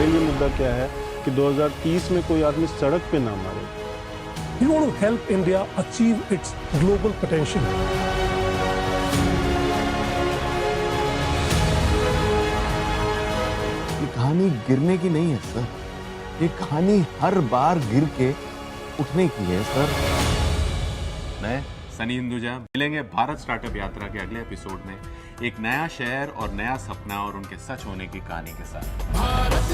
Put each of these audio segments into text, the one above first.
घरेलू मुद्दा क्या है कि 2030 में कोई आदमी सड़क पे ना मारे। We want to help India achieve its global potential. कहानी गिरने की नहीं है सर। ये कहानी हर बार गिर के उठने की है सर। मैं सनी हिंदुजा मिलेंगे भारत स्टार्टअप यात्रा के अगले एपिसोड में। एक नया शहर और नया सपना और उनके सच होने की कहानी के साथ। भारत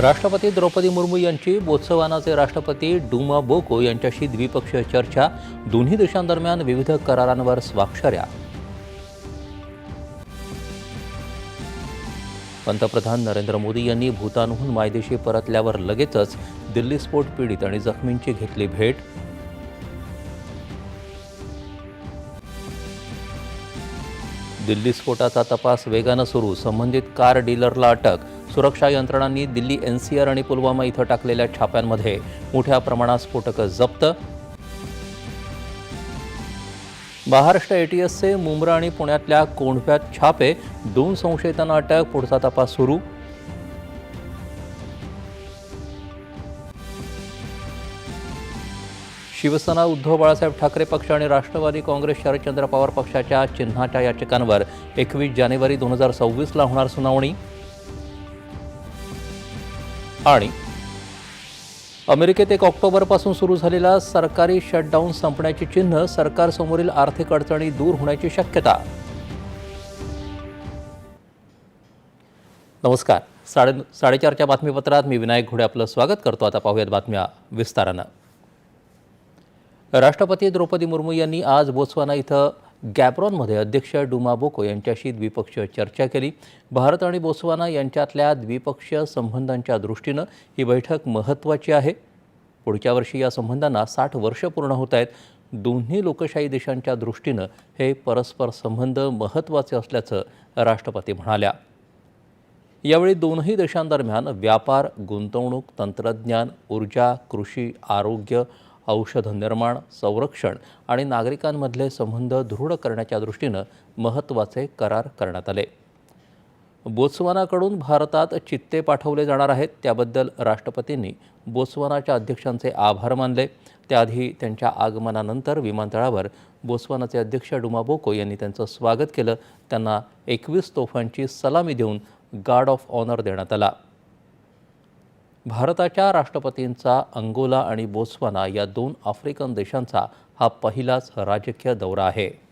राष्ट्रपती द्रौपदी मुर्मू यांची बोत्सवानाचे राष्ट्रपती डुमा बोको यांच्याशी द्विपक्षीय चर्चा दोन्ही देशांदरम्यान विविध करारांवर स्वाक्षऱ्या. पंतप्रधान नरेंद्र मोदी यांनी भूतानहून मायदेशी परतल्यावर लगेचच दिल्ली स्फोट पीडित आणि जखमींची घेतली भेट. दिल्ली स्फोटाचा तपास वेगानं सुरू संबंधित कार डीलरला अटक सुरक्षा यंत्रणांनी दिल्ली एनसीआर आणि पुलवामा इथं टाकलेल्या छाप्यांमध्ये मोठ्या प्रमाणात स्फोटकं जप्त. महाराष्ट्र एटीएसचे मुंब्रा आणि पुण्यातल्या कोंढव्यात छापे दोन संशयितांना अटक पुढचा तपास सुरू. शिवसेना उद्धव बाळासाहेब ठाकरे पक्ष आणि राष्ट्रवादी काँग्रेस शरदचंद्र पवार पक्षाच्या चिन्हाच्या याचिकांवर एकवीस जानेवारी दोन हजार सव्वीसला होणार सुनावणी. आणि अमेरिकेत एक ऑक्टोबरपासून सुरू झालेला सरकारी शटडाऊन संपण्याची चिन्ह सरकारसमोरील आर्थिक अडचणी दूर होण्याची शक्यता. नमस्कार. साडे साडेचारच्या बातमीपत्रात मी विनायक घोडे आपलं स्वागत करतो. आता पाहूयात बातम्या विस्तारानं. राष्ट्रपती द्रौपदी मुर्मू यांनी आज बोत्सवाना इथं गॅब्रॉनमध्ये अध्यक्ष डुमा बोको यांच्याशी द्विपक्षीय चर्चा केली. भारत आणि बोसवाना यांच्यातल्या द्विपक्षीय संबंधांच्या दृष्टीनं ही बैठक महत्त्वाची आहे. पुढच्या वर्षी या संबंधांना साठ वर्ष पूर्ण होत आहेत. दोन्ही लोकशाही देशांच्या दृष्टीनं हे परस्पर संबंध महत्त्वाचे असल्याचं राष्ट्रपती म्हणाल्या. यावेळी दोनही देशांदरम्यान व्यापार गुंतवणूक तंत्रज्ञान ऊर्जा कृषी आरोग्य औषध निर्माण संरक्षण आणि नागरिकांमधले संबंध दृढ करण्याच्या दृष्टीनं महत्त्वाचे करार करण्यात आले. बोत्सवानाकडून भारतात चित्ते पाठवले जाणार आहेत. त्याबद्दल राष्ट्रपतींनी बोत्सवानाच्या अध्यक्षांचे आभार मानले. त्याआधी त्यांच्या आगमनानंतर विमानतळावर बोत्सवानाचे अध्यक्ष डुमा बोको यांनी त्यांचं स्वागत केलं. त्यांना एकवीस तोफांची सलामी देऊन गार्ड ऑफ ऑनर देण्यात आला. भारताच्या राष्ट्रपतींचा अंगोला आणि बोस्वाना या दोन आफ्रिकन देशांचा हा पहिलाच राजकीय दौरा आहे.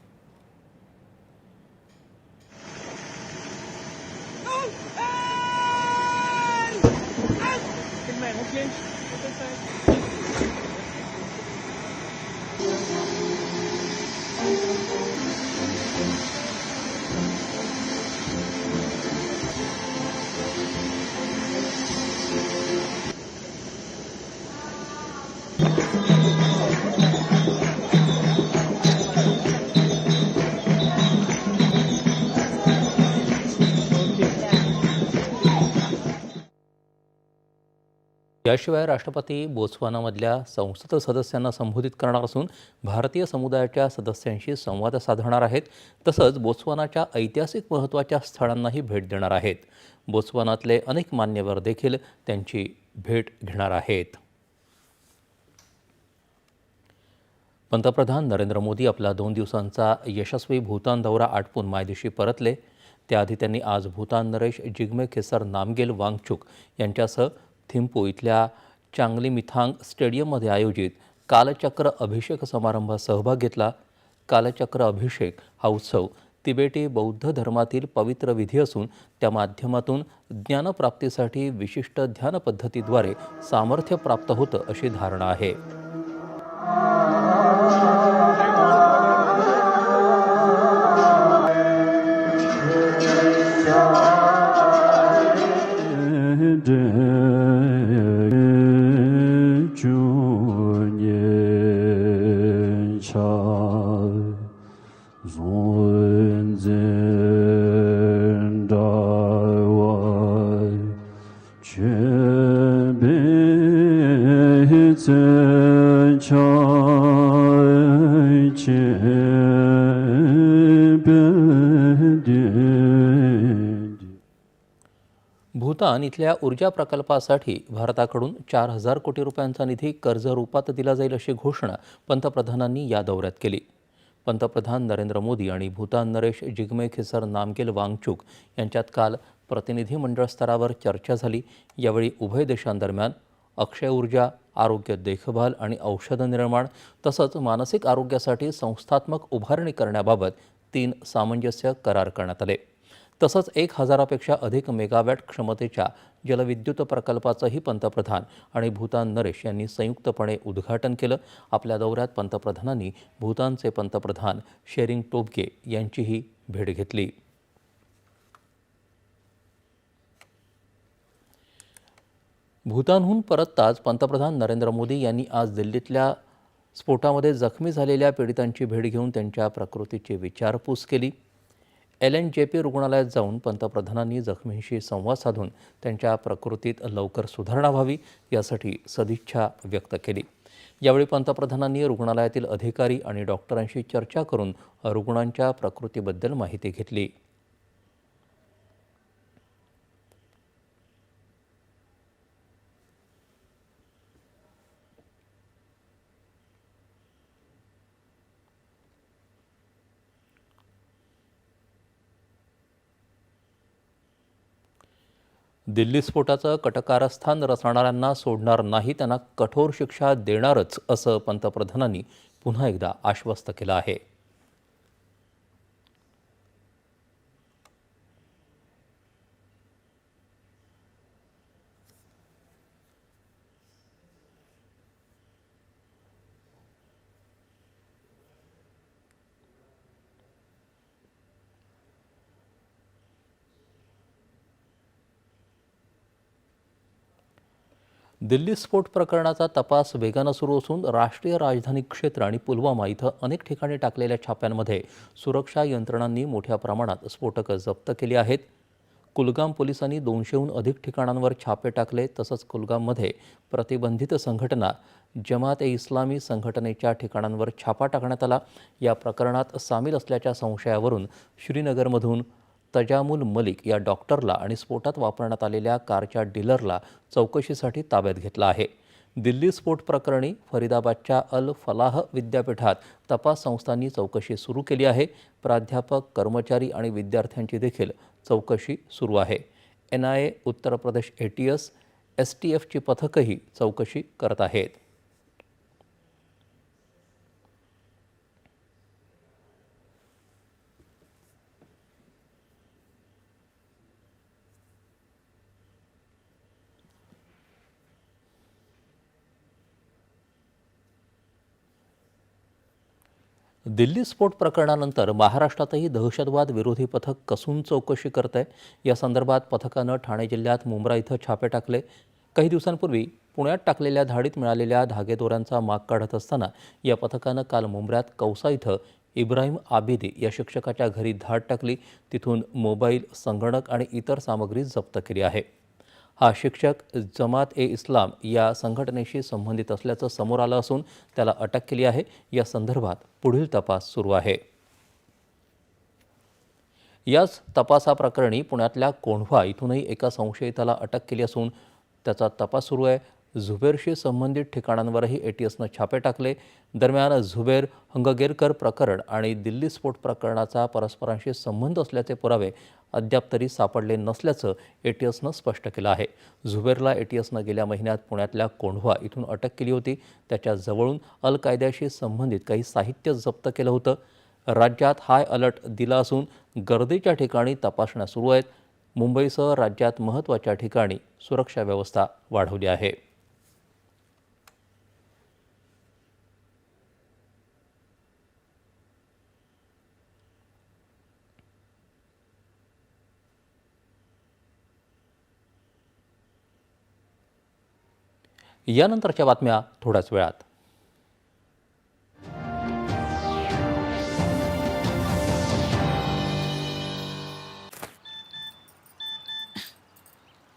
याशिवाय राष्ट्रपती बोत्सवानामधल्या संसद सदस्यांना संबोधित करणार असून भारतीय समुदायाच्या सदस्यांशी संवाद साधणार आहेत. तसंच बोत्सवानाच्या ऐतिहासिक महत्त्वाच्या स्थळांनाही भेट देणार आहेत. बोत्सवानातले अनेक मान्यवर देखील त्यांची भेट घेणार आहेत. पंतप्रधान नरेंद्र मोदी आपला दोन दिवसांचा यशस्वी भूतान दौरा आटपून मायदेशी परतले. त्याआधी त्यांनी आज भूतान नरेश जिग्मे खेसर नामगेल वांगचुक यांच्यासह थिंपू इथल्या चांगली मिथांग स्टेडियममध्ये आयोजित कालचक्र अभिषेक समारंभात सहभाग घेतला. कालचक्र अभिषेक हा उत्सव तिबेटी बौद्ध धर्मातील पवित्र विधी असून त्या माध्यमातून ज्ञानप्राप्तीसाठी विशिष्ट ध्यान पद्धतीद्वारे सामर्थ्य प्राप्त होतं अशी धारणा आहे. भूतान इथल्या ऊर्जा प्रकल्पासाठी भारताकडून चार हजार कोटी रुपयांचा निधी कर्ज रूपात दिला जाईल अशी घोषणा पंतप्रधानांनी या दौऱ्यात केली. पंतप्रधान नरेंद्र मोदी आणि भूतान नरेश जिग्मे खिसर नामकेल वांगचुक यांच्यात काल प्रतिनिधी मंडळ स्तरावर चर्चा झाली. यावेळी उभय देशांदरम्यान अक्षय ऊर्जा आरोग्य देखभाल आणि औषध निर्माण तसंच मानसिक आरोग्यासाठी संस्थात्मक उभारणी करण्याबाबत तीन सामंजस्य करार करण्यात आले. तसंच एक हजारापेक्षा अधिक मेगावॅट क्षमतेच्या जलविद्युत प्रकल्पाचंही पंतप्रधान आणि भूतान नरेश यांनी संयुक्तपणे उद्घाटन केलं. आपल्या दौऱ्यात पंतप्रधानांनी भूतानचे पंतप्रधान शेरिंग टोबगे यांचीही भेट घेतली. भूतानहून परतताच पंतप्रधान नरेंद्र मोदी यांनी आज दिल्लीतल्या स्फोटामध्ये जखमी झालेल्या पीडितांची भेट घेऊन त्यांच्या प्रकृतीची विचारपूस केली. एल एन जे पी रुग्णालयात जाऊन पंतप्रधानांनी जखमींशी संवाद साधून त्यांच्या प्रकृतीत लवकर सुधारणा व्हावी यासाठी सदिच्छा व्यक्त केली. यावेळी पंतप्रधानांनी रुग्णालयातील अधिकारी आणि डॉक्टरांशी चर्चा करून रुग्णांच्या प्रकृतीबद्दल माहिती घेतली. दिल्ली स्फोटाचं कटकारस्थान रचणाऱ्यांना सोडणार नाही त्यांना कठोर शिक्षा देणारच असं पंतप्रधानांनी पुन्हा एकदा आश्वस्त केलं आहे. दिल्ली स्फोट प्रकरणाचा तपास वेगानं सुरू असून राष्ट्रीय राजधानी क्षेत्र आणि पुलवामा इथं अनेक ठिकाणी टाकलेल्या छाप्यांमध्ये सुरक्षा यंत्रणांनी मोठ्या प्रमाणात स्फोटकं जप्त केली आहेत. कुलगाम पोलिसांनी दोनशेहून अधिक ठिकाणांवर छापे टाकले तसंच कुलगाममध्ये प्रतिबंधित संघटना जमात ए इस्लामी संघटनेच्या ठिकाणांवर छापा टाकण्यात आला. या प्रकरणात सामील असल्याच्या संशयावरून श्रीनगरमधून तजामुल मलिक या डॉक्टरला आणि स्फोटात वापरण्यात आलेल्या कारच्या डीलरला चौकशीसाठी ताब्यात घेतलं आहे. दिल्ली स्फोट प्रकरणी फरीदाबादच्या अल फलाह विद्यापीठात तपास संस्थांनी चौकशी सुरू केली आहे. प्राध्यापक कर्मचारी आणि विद्यार्थ्यांची देखील चौकशी सुरू आहे. N I A Uttar Pradesh A T S S T एफची पथकही चौकशी करत आहेत. दिल्ली स्फोट प्रकरणानंतर महाराष्ट्रातही दहशतवाद विरोधी पथक कसून चौकशी करत आहे या संदर्भात पथकानं ठाणे जिल्ह्यात मुंब्रा इथं छापे टाकले. काही दिवसांपूर्वी पुण्यात टाकलेल्या धाडीत मिळालेल्या धागेदोऱ्यांचा माग काढत असताना या पथकानं काल मुंब्र्यात कौसा इथं इब्राहिम आबिदी या शिक्षकाच्या घरी धाड टाकली. तिथून मोबाईल संगणक आणि इतर सामग्री जप्त केली आहे. हा शिक्षक जमात ए इस्लाम या संघटनेशी संबंधित असल्याचं समोर आलं असून त्याला अटक केली आहे. या संदर्भात पुढील तपास सुरू आहे. याच तपासाप्रकरणी पुण्यातल्या कोंढवा इथूनही एका संशयिताला अटक केली असून त्याचा तपास सुरू आहे. झुबेरशी संबंधित ठिकाणांवरही ए टी एसनं छापे टाकले. दरम्यान झुबेर हंगगेरकर प्रकरण आणि दिल्ली स्फोट प्रकरणाचा परस्परांशी संबंध असल्याचे पुरावे अद्याप तरी सापडले नसल्याचं ए टी एसनं स्पष्ट केलं आहे. झुबेरला ए टी एसनं गेल्या महिन्यात पुण्यातल्या कोंढवा इथून अटक केली होती. त्याच्या जवळून अल कायद्याशी संबंधित काही साहित्य जप्त केलं होतं. राज्यात हाय अलर्ट दिला असून गर्दीच्या ठिकाणी तपासण्या सुरू आहेत. मुंबईसह राज्यात महत्त्वाच्या ठिकाणी सुरक्षा व्यवस्था वाढवली आहे. यानंतरच्या बातम्या थोड्याच वेळात.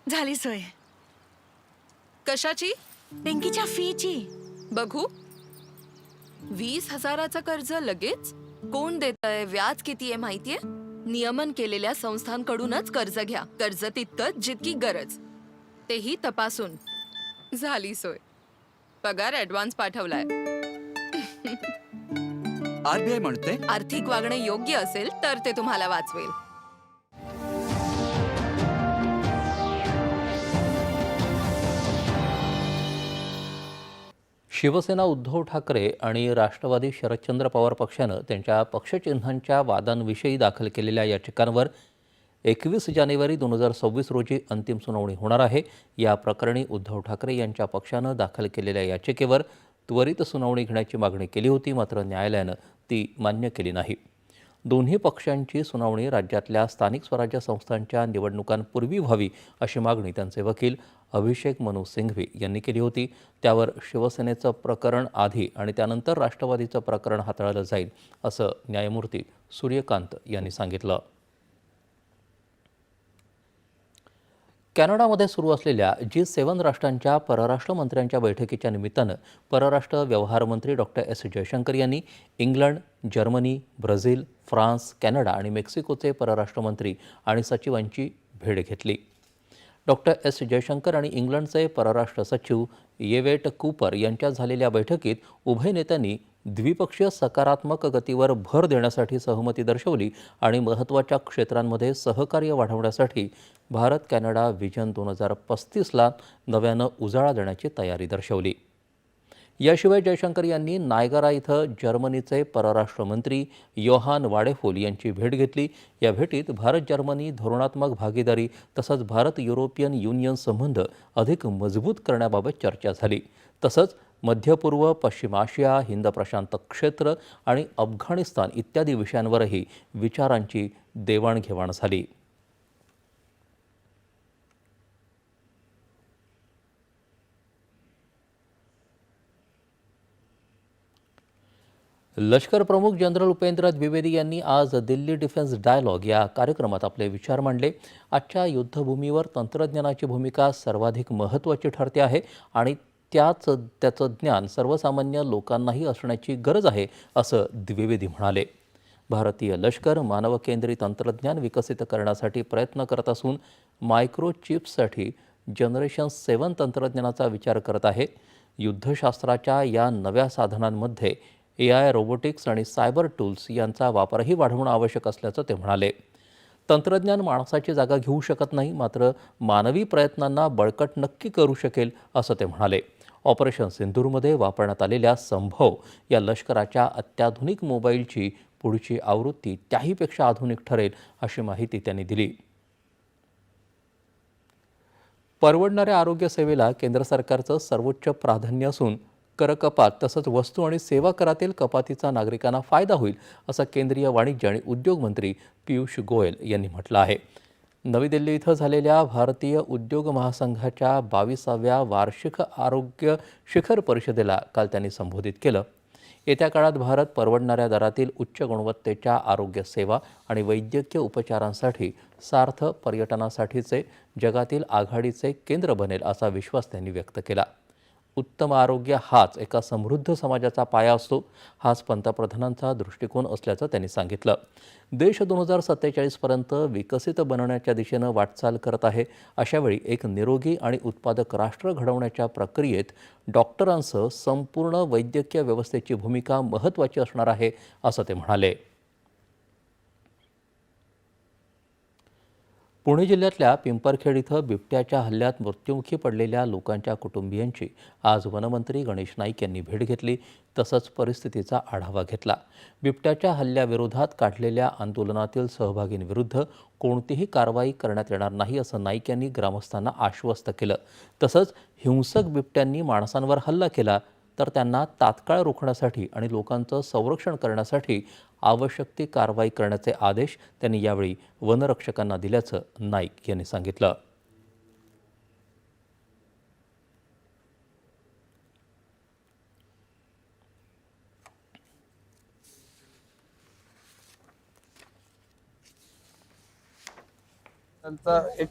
झाली सोय. कशाची? पिंकीच्या फीची. बघू. वीस हजाराचं कर्ज लगेच? कोण देत आहे व्याज किती आहे माहितीये? नियमन केलेल्या संस्थांकडूनच कर्ज घ्या. कर्ज तितकंच जितकी गरज. तेही तपासून. झाली सोय. पगार ऍडव्हान्स पाठवलाय. आरबीआय म्हणते आर्थिक वागणे योग्य असेल तर ते तुम्हाला वाचवेल. शिवसेना उद्धव ठाकरे आणि राष्ट्रवादी शरदचंद्र पवार पक्षानं त्यांच्या पक्षचिन्हांच्या वादांविषयी दाखल केलेल्या याचिकांवर एकवीस जानेवारी दोन हजार सव्वीस रोजी अंतिम सुनावणी होणार आहे. या प्रकरणी उद्धव ठाकरे यांच्या पक्षानं दाखल केलेल्या याचिकेवर त्वरित सुनावणी घेण्याची मागणी केली होती मात्र न्यायालयानं ती मान्य केली नाही. दोन्ही पक्षांची सुनावणी राज्यातल्या स्थानिक स्वराज्य संस्थांच्या निवडणुकांपूर्वी व्हावी अशी मागणी त्यांचे वकील अभिषेक मनु सिंघवी यांनी केली होती. त्यावर शिवसेनेचं प्रकरण आधी आणि त्यानंतर राष्ट्रवादीचं प्रकरण हाताळलं जाईल असं न्यायमूर्ती सूर्यकांत यांनी सांगितलं. कॅनडामध्ये सुरू असलेल्या जी सेवन राष्ट्रांच्या परराष्ट्र मंत्र्यांच्या बैठकीच्या निमित्तानं परराष्ट्र व्यवहार मंत्री डॉक्टर एस जयशंकर यांनी England Germany Brazil France Canada आणि मेक्सिकोचे परराष्ट्र मंत्री आणि सचिवांची भेट घेतली. डॉक्टर एस जयशंकर आणि इंग्लंडचे परराष्ट्र सचिव येवेट कूपर यांच्यात झालेल्या बैठकीत उभय नेत्यांनी द्विपक्षीय सकारात्मक गतीवर भर देण्यासाठी सहमती दर्शवली आणि महत्त्वाच्या क्षेत्रांमध्ये सहकार्य वाढवण्यासाठी भारत कॅनडा व्हिजन दोन हजार पस्तीसला नव्यानं उजाळा देण्याची तयारी दर्शवली. याशिवाय जयशंकर यांनी नायगरा इथं जर्मनीचे परराष्ट्र मंत्री योहान वाडेफोल यांची भेट घेतली. या भेटीत भारत जर्मनी धोरणात्मक भागीदारी तसंच भारत युरोपियन युनियन संबंध अधिक मजबूत करण्याबाबत चर्चा झाली. तसंच मध्य पूर्व पश्चिम आशिया हिंद प्रशांत क्षेत्र आणि अफगाणिस्तान इत्यादी विषयांवरही विचारांची देवाणघेवाण झाली. लष्कर प्रमुख जनरल उपेंद्र द्विवेदी यांनी आज दिल्ली डिफेन्स डायलॉग या कार्यक्रमात आपले विचार मांडले. आजच्या युद्धभूमीवर तंत्रज्ञानाची भूमिका सर्वाधिक महत्त्वाची ठरते आहे आणि त्याच त्याचं ज्ञान सर्वसामान्य लोकांनाही असण्याची गरज आहे असं द्विवेदी म्हणाले. भारतीय लष्कर मानवकेंद्री तंत्रज्ञान विकसित करण्यासाठी प्रयत्न करत असून मायक्रोचिप्ससाठी जनरेशन सेवन तंत्रज्ञानाचा विचार करत आहे. युद्धशास्त्राच्या या नव्या साधनांमध्ये ए आय रोबोटिक्स आणि सायबर टूल्स यांचा वापरही वाढवणं आवश्यक असल्याचं ते म्हणाले. तंत्रज्ञान माणसाची जागा घेऊ शकत नाही मात्र मानवी प्रयत्नांना बळकट नक्की करू शकेल असं ते म्हणाले. ऑपरेशन सिंधूरमध्ये वापरण्यात आलेल्या संभव या लष्कराच्या अत्याधुनिक मोबाईलची पुढची आवृत्ती त्याहीपेक्षा आधुनिक ठरेल अशी माहिती त्यांनी दिली. परवडणाऱ्या आरोग्य सेवेला केंद्र सरकारचं सर्वोच्च प्राधान्य असून कर कपात तसंच वस्तू आणि सेवा करातील कपातीचा नागरिकांना फायदा होईल असं केंद्रीय वाणिज्य आणि उद्योग मंत्री पियुष गोयल यांनी म्हटलं आहे. नवी दिल्ली इथं झालेल्या भारतीय उद्योग महासंघाच्या बावीसाव्या वार्षिक आरोग्य शिखर परिषदेला काल त्यांनी संबोधित केलं. येत्या काळात भारत परवडणाऱ्या दरातील उच्च गुणवत्तेच्या आरोग्य सेवा आणि वैद्यकीय उपचारांसाठी सार्थ पर्यटनासाठीचे जगातील आघाडीचे केंद्र बनेल असा विश्वास त्यांनी व्यक्त केला. उत्तम आरोग्य हाच एका समृद्ध समाजाचा पाया असतो हाच पंतप्रधानांचा दृष्टिकोन असल्याचं त्यांनी सांगितलं. देश दोन हजार सत्तेचाळीसपर्यंत विकसित बनवण्याच्या दिशेनं वाटचाल करत आहे अशावेळी एक निरोगी आणि उत्पादक राष्ट्र घडवण्याच्या प्रक्रियेत डॉक्टरांसह संपूर्ण वैद्यकीय व्यवस्थेची भूमिका महत्त्वाची असणार आहे असं ते म्हणाले. पुणे जिल्ह्यातल्या पिंपरखेड इथं बिबट्याच्या हल्ल्यात मृत्युमुखी पडलेल्या लोकांच्या कुटुंबियांची आज वनमंत्री गणेश नाईक यांनी भेट घेतली तसंच परिस्थितीचा आढावा घेतला. बिबट्याच्या हल्ल्याविरोधात काढलेल्या आंदोलनातील सहभागींविरुद्ध कोणतीही कारवाई करण्यात येणार नाही असं नाईक यांनी ग्रामस्थांना आश्वस्त केलं. तसंच हिंसक बिबट्यांनी माणसांवर हल्ला केला तर त्यांना तात्काळ रोखण्यासाठी आणि लोकांचं संरक्षण करण्यासाठी आवश्यक ती कारवाई करण्याचे आदेश त्यांनी यावेळी वनरक्षकांना दिल्याचं नाईक यांनी सांगितलं. त्यांचा एक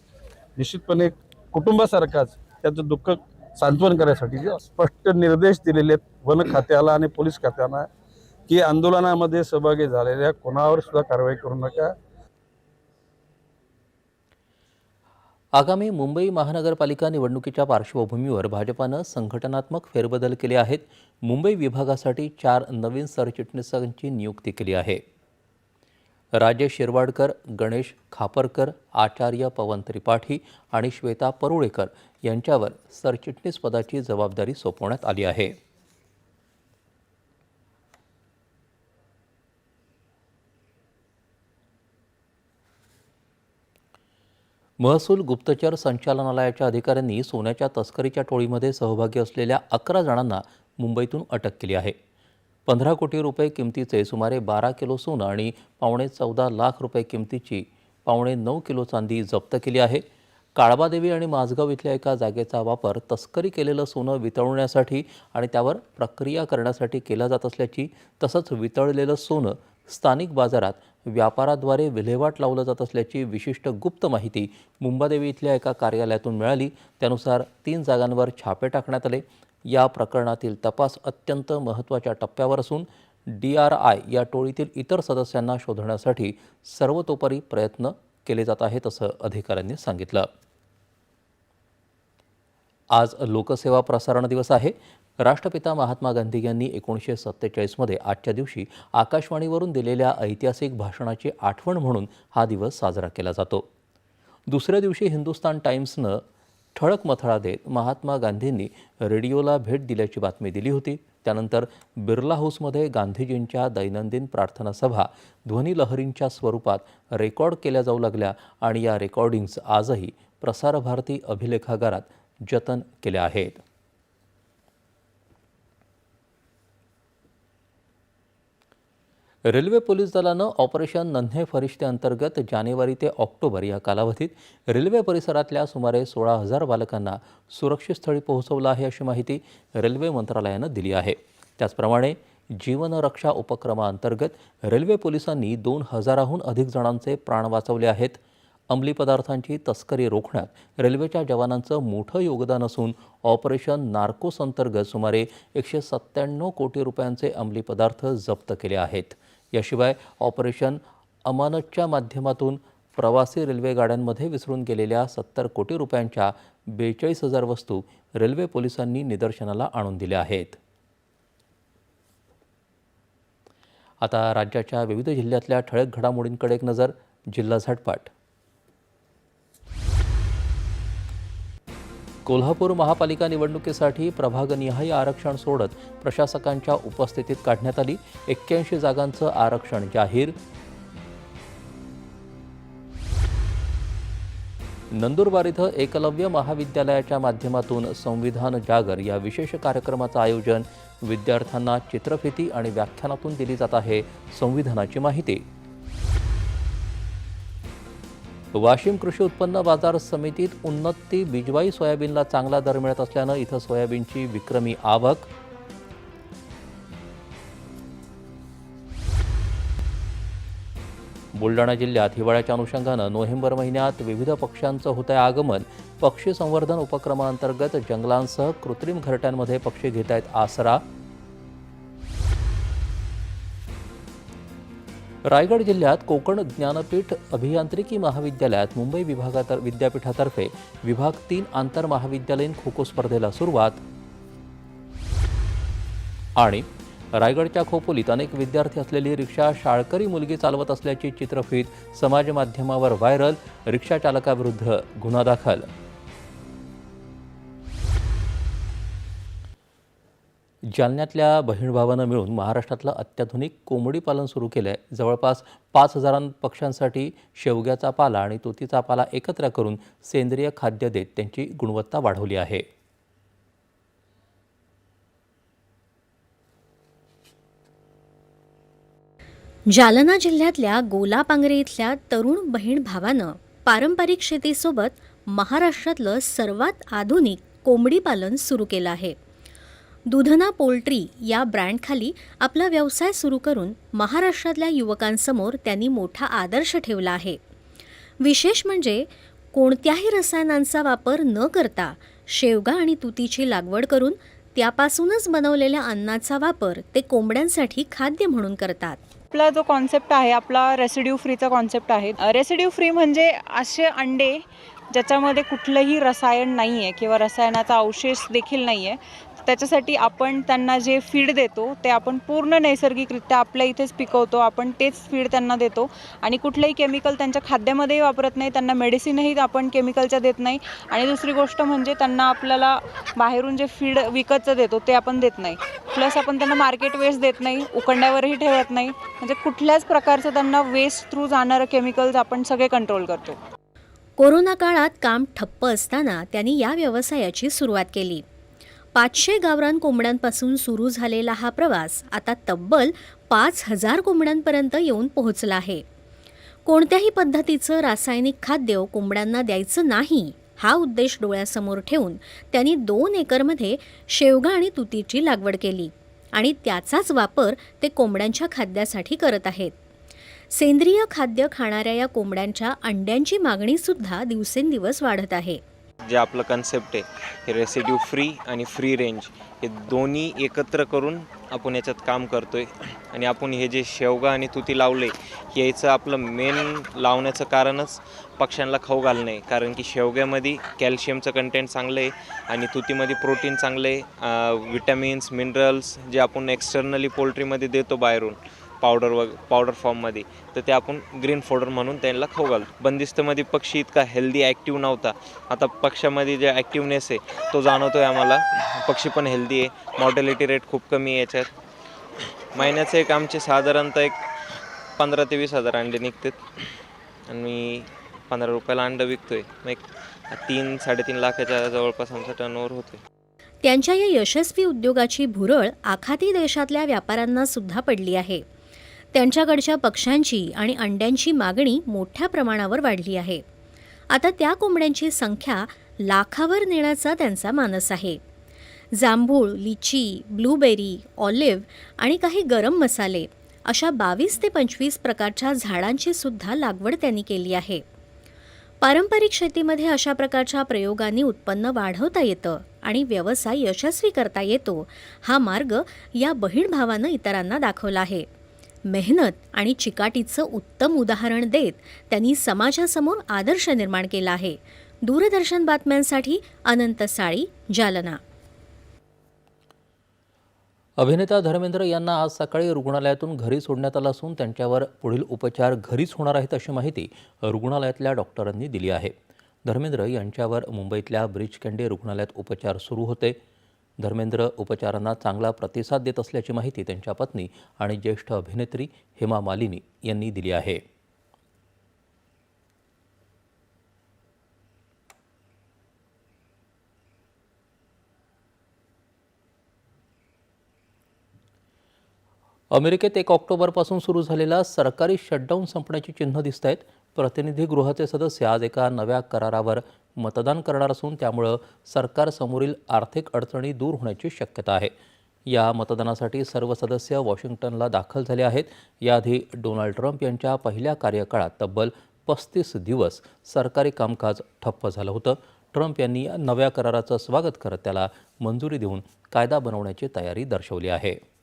निश्चितपणे कुटुंबासारखाच त्याचं दुःख सांत्वन करण्यासाठी जे स्पष्ट निर्देश दिलेले आहेत वन खात्याला आणि पोलीस खात्याला की आंदोलनामध्ये सहभागी झालेल्या कोणावर सुद्धा कारवाई करू नका. आगामी मुंबई महानगरपालिका निवडणुकीच्या पार्श्वभूमीवर भाजपानं संघटनात्मक फेरबदल केले आहेत. मुंबई विभागासाठी चार नवीन सरचिटणीसांची नियुक्ती केली आहे. राजेश शिरवाडकर गणेश खापरकर आचार्य पवन त्रिपाठी आणि श्वेता परुळेकर यांच्यावर सरचिटणीस पदाची जबाबदारी सोपवण्यात आली आहे. महसूल गुप्तचर संचालनालयाच्या अधिकाऱ्यांनी सोन्याच्या तस्करीच्या टोळीमध्ये सहभागी असलेल्या अकरा जणांना मुंबईतून अटक केली आहे. पंधरा कोटी रुपये किमतीचे सुमारे बारा किलो सोनं आणि पावणे चौदा लाख रुपये किमतीची पावणे नऊ किलो चांदी जप्त केली आहे. काळबादेवी आणि माझगाव इथल्या एका जागेचा वापर तस्करी केलेलं सोनं वितळवण्यासाठी आणि त्यावर प्रक्रिया करण्यासाठी केला जात असल्याची तसंच वितळलेलं सोनं स्थानिक बाजारात व्यापाराद्वारे विल्हेवाट लावलं जात असल्याची विशिष्ट गुप्त माहिती मुंबादेवी इथल्या एका कार्यालयातून मिळाली. त्यानुसार तीन जागांवर छापे टाकण्यात आले. या प्रकरणातील तपास अत्यंत महत्त्वाच्या टप्प्यावर असून डी आर आय या टोळीतील इतर सदस्यांना शोधण्यासाठी सर्वतोपरी प्रयत्न केले जात आहेत असं अधिकाऱ्यांनी सांगितलं. आज लोकसेवा प्रसारण दिवस आहे. राष्ट्रपिता महात्मा गांधी यांनी एकोणीसशे सत्तेचाळीसमध्ये आजच्या दिवशी आकाशवाणीवरून दिलेल्या ऐतिहासिक भाषणाची आठवण म्हणून हा दिवस साजरा केला जातो. दुसऱ्या दिवशी हिंदुस्तान टाईम्सनं ठळक मथळा देत महात्मा गांधींनी रेडिओला भेट दिल्याची बातमी दिली होती. त्यानंतर बिर्ला हाऊसमध्ये गांधीजींच्या दैनंदिन प्रार्थना सभा ध्वनीलहरींच्या स्वरूपात रेकॉर्ड केल्या जाऊ लागल्या आणि या रेकॉर्डिंग्ज आजही प्रसारभारती अभिलेखागारात जतन केल्या आहेत. रेल्वे पोलीस दलानं ऑपरेशन नन्हे फरिश्ते अंतर्गत जानेवारी ते ऑक्टोबर या कालावधीत रेल्वे परिसरातल्या सुमारे सोळा हजार बालकांना सुरक्षित स्थळी पोहोचवलं आहे अशी माहिती रेल्वे मंत्रालयानं दिली आहे. त्याचप्रमाणे जीवनरक्षा उपक्रमाअंतर्गत रेल्वे पोलिसांनी दोन हजाराहून अधिक जणांचे प्राण वाचवले आहेत. अंमली पदार्थांची तस्करी रोखण्यात रेल्वेच्या जवानांचं मोठं योगदान असून ऑपरेशन नार्कोस अंतर्गत सुमारे एकशे सत्त्याण्णव कोटी रुपयांचे अंमली पदार्थ जप्त केले आहेत. याशिवाय ऑपरेशन अमानतच्या माध्यमातून प्रवासी रेल्वे गाड्यांमध्ये विसरून गेलेल्या सत्तर कोटी रुपयांच्या बेचाळीस हजार वस्तू रेल्वे पोलिसांनी निदर्शनाला आणून दिल्या आहेत. आता राज्याच्या विविध जिल्ह्यातल्या ठळक घडामोडींकडे एक नजर जिल्हा झटपाट. कोल्हापूर महापालिका निवडणुकीसाठी प्रभागनिहाय आरक्षण सोडत प्रशासकांच्या उपस्थितीत काढण्यात आली. एक्क्याऐंशी जागांचं आरक्षण जाहीर. नंदुरबार इथं एकलव्य महाविद्यालयाच्या माध्यमातून संविधान जागर या विशेष कार्यक्रमाचं आयोजन विद्यार्थ्यांना चित्रफिती आणि व्याख्यानातून दिली जात आहे. संविधानाची माहिती वाशिम कृषी उत्पन्न बाजार समितीत उन्नती बिजवाई सोयाबीनला चांगला दर मिळत असल्यानं इथं सोयाबीनची विक्रमी आवक. बुलढाणा जिल्ह्यात हिवाळ्याच्या अनुषंगानं नोव्हेंबर महिन्यात विविध पक्ष्यांचं होत आहे आगमन. पक्षी संवर्धन उपक्रमांतर्गत जंगलांसह कृत्रिम घरट्यांमध्ये पक्षी घेत आहेत आसरा. रायगड जिल्ह्यात कोकण ज्ञानपीठ अभियांत्रिकी महाविद्यालयात मुंबई विभागात विद्यापीठातर्फे विभाग तीन आंतर महाविद्यालयीन खो खो स्पर्धेला सुरुवात. आणि रायगडच्या खोपोलीत अनेक विद्यार्थी असलेली रिक्षा शाळकरी मुलगी चालवत असल्याची चित्रफीत समाज माध्यमावर व्हायरल रिक्षा चालकाविरुद्ध गुन्हा दाखल. जालन्यातल्या बहीण भावानं मिळून महाराष्ट्रातलं अत्याधुनिक कोंबडी पालन सुरू केलं आहे जवळपास पाच हजारां पक्ष्यांसाठी शेवग्याचा पाला आणि तुतीचा पाला एकत्र करून सेंद्रिय खाद्य देत त्यांची गुणवत्ता वाढवली आहे. जालना जिल्ह्यातल्या गोलापांगरे इथल्या तरुण बहीण भावानं पारंपरिक शेतीसोबत महाराष्ट्रातलं सर्वात आधुनिक कोंबडी पालन सुरू केलं आहे. दुधना पोल्ट्री या ब्रँडखाली आपला व्यवसाय सुरू करून महाराष्ट्रातल्या युवकांसमोर त्यांनी मोठा आदर्श ठेवला आहे. विशेष म्हणजे कोणत्याही रसायनांचा वापर न करता शेवगा आणि तुतीची लागवड करून त्यापासूनच बनवलेल्या अन्नाचा वापर ते कोंबड्यांसाठी खाद्य म्हणून करतात. आपला जो कॉन्सेप्ट आहे आपला रेसिड्यू फ्रीचा कॉन्सेप्ट आहे. रेसिड्यू फ्री म्हणजे असे अंडे ज्याच्यामध्ये कुठलंही रसायन नाही आहे किंवा रसायनाचा अवशेष देखील नाही आहे त्याच्यासाठी आपण त्यांना जे फीड देतो ते आपण पूर्ण नैसर्गिकरित्या आपल्या इथेच पिकवतो आपण तेच फीड त्यांना देतो. आणि कुठलंही केमिकल त्यांच्या खाद्यामध्येही वापरत नाही त्यांना मेडिसिनही आपण केमिकलच्या देत नाही. आणि दुसरी गोष्ट म्हणजे त्यांना आपल्याला बाहेरून जे फीड विकतचं देतो ते आपण देत नाही. प्लस आपण त्यांना मार्केट वेस्ट देत नाही उकंड्यावरही ठेवत नाही. म्हणजे कुठल्याच प्रकारचं त्यांना वेस्ट थ्रू जाणारं केमिकल्स आपण सगळे कंट्रोल करतो. कोरोना काळात काम ठप्प असताना त्यांनी या व्यवसायाची सुरुवात केली. पाचशे गावरान कोंबड्यांपासून सुरू झालेला हा प्रवास आता तब्बल पाच हजार कोंबड्यांपर्यंत येऊन पोहोचला आहे. कोणत्याही पद्धतीचं रासायनिक खाद्य कोंबड्यांना द्यायचं नाही हा उद्देश डोळ्यासमोर ठेवून त्यांनी दोन एकरमध्ये शेवगा आणि तुतीची लागवड केली आणि त्याचाच वापर ते कोंबड्यांच्या खाद्यासाठी करत आहेत. सेंद्रिय खाद्य खाणाऱ्या या कोंबड्यांच्या अंड्यांची मागणीसुद्धा दिवसेंदिवस वाढत आहे. जे आपलं कन्सेप्ट आहे हे रेसिड्यू फ्री आणि फ्री रेंज हे दोन्ही एकत्र करून आपण याच्यात काम करतो आहे आणि आपण हे जे शेवगा आणि तुती लावले याचं आपलं मेन लावण्याचं कारणच पक्ष्यांना खाऊ घालणं आहे. कारण की शेवग्यामध्ये कॅल्शियमचं कंटेंट चांगलं आहे आणि तुतीमध्ये प्रोटीन चांगलं आहे. विटॅमिन्स मिनरल्स जे आपण एक्सटर्नली पोल्ट्रीमध्ये देतो बाहेरून पावडर व पावडर फॉर्ममध्ये तर ते आपण ग्रीन फोडर म्हणून त्यांना खाऊ घालतो. बंदिस्तमध्ये पक्षी इतका हेल्दी ॲक्टिव्ह नव्हता. आता पक्षामध्ये जे ॲक्टिवनेस आहे तो जाणवतो आहे आम्हाला. पक्षी पण हेल्दी आहे. मॉर्टॅलिटी रेट खूप कमी आहे याच्यात. महिन्याचे एक आमचे साधारणतः एक पंधरा ते वीस हजार अंडे निघतात. आणि पंधरा रुपयाला अंडं विकतो आहे मग एक तीन साडेतीन लाखाच्या जवळपास आमचा टर्नओव्हर होतो आहे त्यांच्या या यशस्वी उद्योगाची भुरळ आखाती देशातल्या व्यापाऱ्यांना सुद्धा पडली आहे. त्यांच्याकडच्या पक्ष्यांची आणि अंड्यांची मागणी मोठ्या प्रमाणावर वाढली आहे. आता त्या कोंबड्यांची संख्या लाखावर नेण्याचा त्यांचा मानस आहे. जांभूळ लिची ब्लूबेरी ऑलिव्ह आणि काही गरम मसाले अशा बावीस ते पंचवीस प्रकारच्या झाडांची सुद्धा लागवड त्यांनी केली आहे. पारंपरिक शेतीमध्ये अशा प्रकारच्या प्रयोगांनी उत्पन्न वाढवता येतं आणि व्यवसाय यशस्वी करता येतो हा मार्ग या बहीण भावानं इतरांना दाखवला आहे. मेहनत आणि चिकाटीचं उत्तम उदाहरण देत त्यांनी समाजासमोर आदर्श निर्माण केला आहे. दूरदर्शन बातम्यांसाठी अनंत साळी जालना. अभिनेता धर्मेंद्र यांना आज सकाळी रुग्णालयातून घरी सोडण्यात आलं असून त्यांच्यावर पुढील उपचार घरीच होणार आहेत अशी माहिती रुग्णालयातल्या डॉक्टरांनी दिली आहे. धर्मेंद्र यांच्यावर मुंबईतल्या ब्रिज कँडी रुग्णालयात उपचार सुरू होते. धर्मेंद्र उपचारांना चांगला प्रतिसाद देत असल्याची माहिती त्यांच्या पत्नी आणि ज्येष्ठ अभिनेत्री हेमा मालिनी यांनी दिली आहे. अमेरिकेत एक ऑक्टोबरपासून सुरू झालेला सरकारी शटडाऊन संपण्याची चिन्ह दिसत आहेत प्रतिनिधी गृहाचे सदस्य आज एका नव्या करारावर मतदान करणार असून त्यामुळं सरकारसमोरील आर्थिक अडचणी दूर होण्याची शक्यता आहे. या मतदानासाठी सर्व सदस्य वॉशिंग्टनला दाखल झाले आहेत. याआधी डोनाल्ड ट्रम्प यांच्या पहिल्या कार्यकाळात तब्बल पस्तीस दिवस सरकारी कामकाज ठप्प झालं होतं. ट्रम्प यांनी या नव्या कराराचं स्वागत करत त्याला मंजुरी देऊन कायदा बनवण्याची तयारी दर्शवली आहे.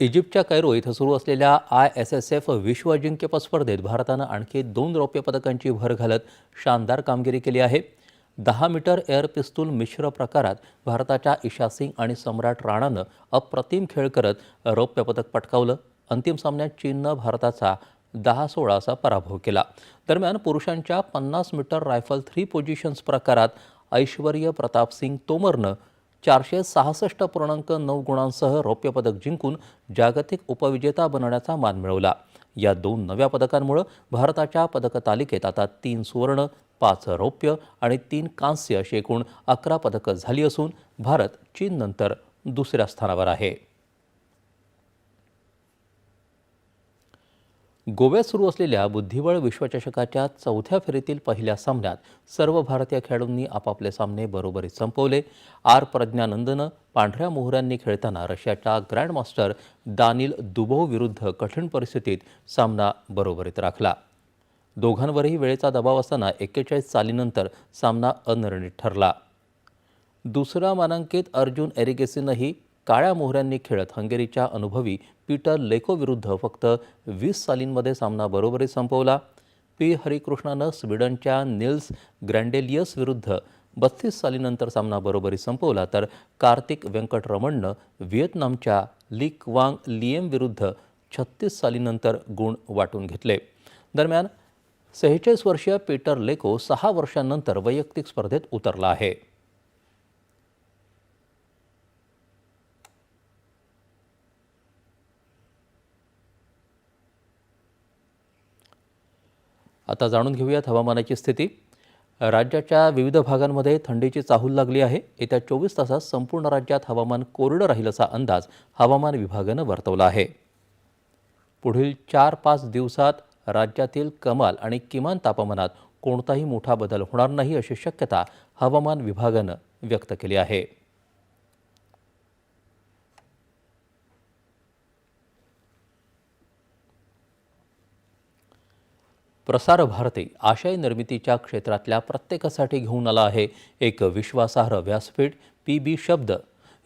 इजिप्तच्या कैरो इथं सुरू असलेल्या आय एस एस एफ विश्व अजिंक्यपद स्पर्धेत भारतानं आणखी दोन रौप्य पदकांची भर घालत शानदार कामगिरी केली आहे. दहा मीटर एअर पिस्तूल मिश्र प्रकारात भारताच्या ईशा सिंग आणि सम्राट राणानं अप्रतिम खेळ करत रौप्य पदक पटकावलं. अंतिम सामन्यात चीननं भारताचा दहा सोळा असा पराभव केला. दरम्यान पुरुषांच्या पन्नास मीटर रायफल थ्री पोझिशन्स प्रकारात ऐश्वर्य प्रताप सिंग तोमरनं चारशे सहासष्ट पूर्णांक नऊ गुणांसह रौप्य पदक जिंकून जागतिक उपविजेता बनण्याचा मान मिळवला. या दोन नव्या पदकांमुळं भारताच्या पदकतालिकेत आता तीन सुवर्ण पाच रौप्य आणि तीन कांस्य अशी एकूण अकरा पदकं झाली असून भारत चीननंतर दुसऱ्या स्थानावर आहे. गोव्यात सुरू असलेल्या बुद्धिबळ विश्वचषकाच्या चौथ्या फेरीतील पहिल्या सामन्यात सर्व भारतीय खेळाडूंनी आपापले सामने बरोबरीत संपवले. आर. प्रज्ञानंदनं पांढऱ्या मोहऱ्यांनी खेळताना रशियाच्या ग्रँडमास्टर दानिल दुबोव विरुद्ध कठीण परिस्थितीत सामना बरोबरीत राखला. दोघांवरही वेळेचा दबाव असताना एक्केचाळीस चालीनंतर सामना अनिर्णित ठरला. दुसरा मानांकित अर्जुन एरिगेसीनंही काळ्या मोहऱ्यांनी खेळत हंगेरीच्या अनुभवी पीटर लेकोविरुद्ध फक्त वीस सालींमध्ये सामना बरोबरीत संपवला. पी. हरिकृष्णानं स्वीडनच्या निल्स ग्रँडेलियस विरुद्ध बत्तीस सालीनंतर सामना बरोबरी संपवला तर कार्तिक व्यंकटरमणनं व्हिएतनामच्या लिक वांग लिएम विरुद्ध छत्तीस सालीनंतर गुण वाटून घेतले. दरम्यान सेहेचाळीस वर्षीय पीटर लेको सहा वर्षांनंतर वैयक्तिक स्पर्धेत उतरला आहे. आता जाणून घेऊयात हवामानाची स्थिती. राज्याच्या विविध भागांमध्ये थंडीची चाहूल लागली आहे. येत्या चोवीस तासात संपूर्ण राज्यात हवामान कोरडं राहील असा अंदाज हवामान विभागानं वर्तवला आहे. पुढील चार पाच दिवसात राज्यातील कमाल आणि किमान तापमानात कोणताही मोठा बदल होणार नाही अशी शक्यता हवामान विभागानं व्यक्त केली आहे. प्रसार भारती आशय निर्मितीच्या क्षेत्रातल्या प्रत्येकासाठी घेऊन आला आहे एक विश्वासार्ह व्यासपीठ पी बी शब्द.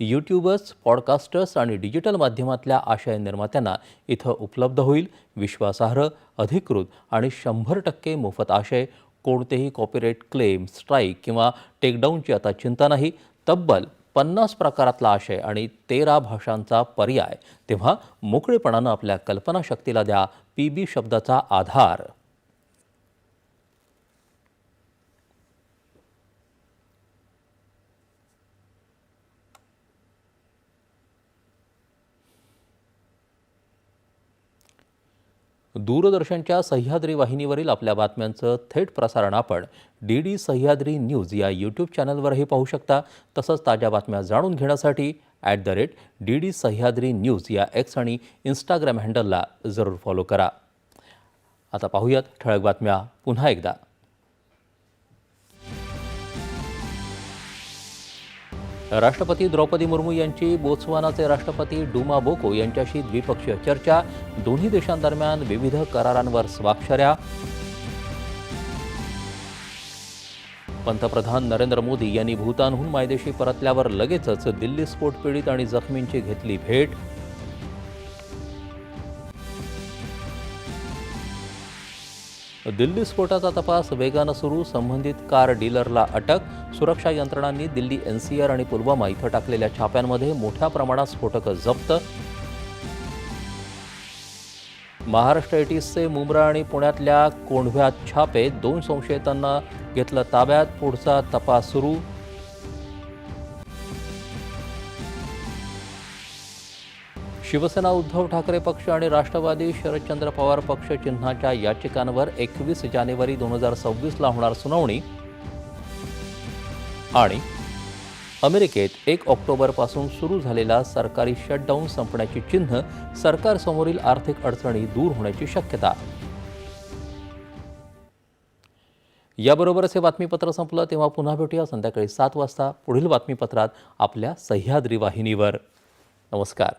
यूट्यूबर्स पॉडकास्टर्स आणि डिजिटल माध्यमातल्या आशय निर्मात्यांना इथं उपलब्ध होईल. विश्वासार्ह अधिकृत आणि शंभर टक्के मोफत आशय. कोणतेही कॉपीराईट क्लेम स्ट्राईक किंवा टेकडाऊनची आता चिंता नाही. तब्बल पन्नास प्रकारातला आशय आणि तेरा भाषांचा पर्याय. तेव्हा मोकळेपणानं आपल्या कल्पनाशक्तीला द्या. पी बी शब्दाचा आधार. दूरदर्शनच्या सह्याद्री वाहिनीवरील आपल्या बातम्यांचं थेट प्रसारण आपण डी डी सह्याद्री न्यूज या यूट्यूब चॅनलवरही पाहू शकता. तसंच ताज्या बातम्या जाणून घेण्यासाठी at the rate D D Sahyadri news या एक्स आणि इंस्टाग्राम हँडलला जरूर फॉलो करा. आता पाहूयात ठळक बातम्या पुन्हा एकदा. राष्ट्रपती द्रौपदी मुर्मू यांची बोत्सवानाचे राष्ट्रपती डुमा बोको यांच्याशी द्विपक्षीय चर्चा दोन्ही देशांदरम्यान विविध करारांवर स्वाक्षऱ्या. पंतप्रधान नरेंद्र मोदी यांनी भूतानहून मायदेशी परतल्यावर लगेचच दिल्ली स्फोट पीडित आणि जखमींची घेतली भेट. दिल्ली स्फोटाचा तपास वेगानं सुरू संबंधित कार डीलरला अटक सुरक्षा यंत्रणांनी दिल्ली एनसीआर आणि पुलवामा इथं टाकलेल्या छाप्यांमध्ये मोठ्या प्रमाणात स्फोटकं जप्त. महाराष्ट्र एटीसचे मुंब्रा आणि पुण्यातल्या कोंढव्यात छापे दोन संशयितांना घेतलं ताब्यात पुढचा तपास सुरू. शिवसेना उद्धव ठाकरे पक्ष आणि राष्ट्रवादी शरदचंद्र पवार पक्ष चिन्हाच्या याचिकांवर एकवीस जानेवारी दोन हजार सव्वीसला होणार सुनावणी. आणि अमेरिकेत एक ऑक्टोबरपासून सुरू झालेला सरकारी शटडाऊन संपण्याची चिन्ह सरकारसमोरील आर्थिक अडचणी दूर होण्याची शक्यता. याबरोबरच हे बातमीपत्र संपलं तेव्हा पुन्हा भेटूया संध्याकाळी सात वाजता पुढील बातमीपत्रात आपल्या सह्याद्री वाहिनीवर. नमस्कार.